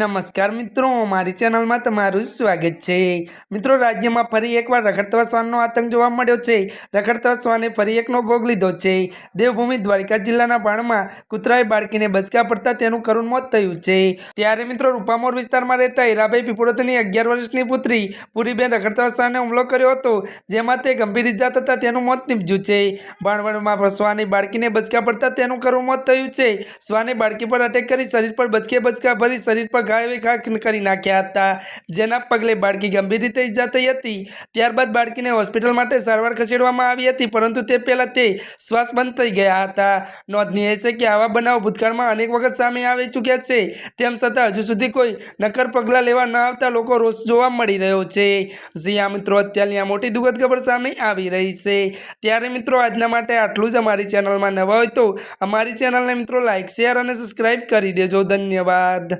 નમસ્કાર મિત્રો, મારી ચેનલમાં તમારું સ્વાગત છે. મિત્રો, રાજ્યમાં ફરી એકવાર રખડતા શ્વાનનો આતંક જોવા મળ્યો છે. રખડતા શ્વાને ફરી એકનો ભોગ લીધો છે. દેવભૂમિ દ્વારકા જિલ્લાના પાણમાં કૂતરાએ બાળકીને બચકા પડતા તેનું કરુણ મોત થયું છે. ત્યારે મિત્રો, રૂપામોર વિસ્તારમાં રહેતા હીરાભાઈ પીપળોતની અગિયાર વર્ષની પુત્રી પૂરીબેન રખડતા શ્વાને હુમલો કર્યો હતો, જેમાં તે ગંભીર ઇજા થતાં તેનું મોત નીપજ્યું છે. બાણવણમાં શ્વાની બાળકીને બચકા પડતા તેનું કરુણ મોત થયું છે. શ્વાને બાળકી પર અટેક કરી શરીર પર બચકે બચકા ભરી શરીર પર ઘાય ઘા કરી નાખ્યા હતા. જેના પગલે બાળકી ગંભીર રીતે ઈજા થઈ હતી. ત્યારબાદ બાળકીને હોસ્પિટલ માટે સારવાર ખસેડવામાં આવી હતી, પરંતુ તે પહેલાં તે શ્વાસ બંધ થઈ ગયા હતા. નોંધનીય છે કે આવા બનાવો ભૂતકાળમાં અનેક વખત સામે આવી ચૂક્યા છે. તેમ છતાં હજુ સુધી કોઈ નક્કર પગલાં લેવા ન આવતા લોકો રોષ જોવા મળી રહ્યો છે. જ્યાં મિત્રો, અત્યારની આ મોટી દુઃખદ ખબર સામે આવી રહી છે. ત્યારે મિત્રો, આજના માટે આટલું જ અમારી ચેનલમાં નવા હોય તો અમારી ચેનલને મિત્રો લાઇક શેર અને સબસ્ક્રાઈબ કરી દેજો. ધન્યવાદ.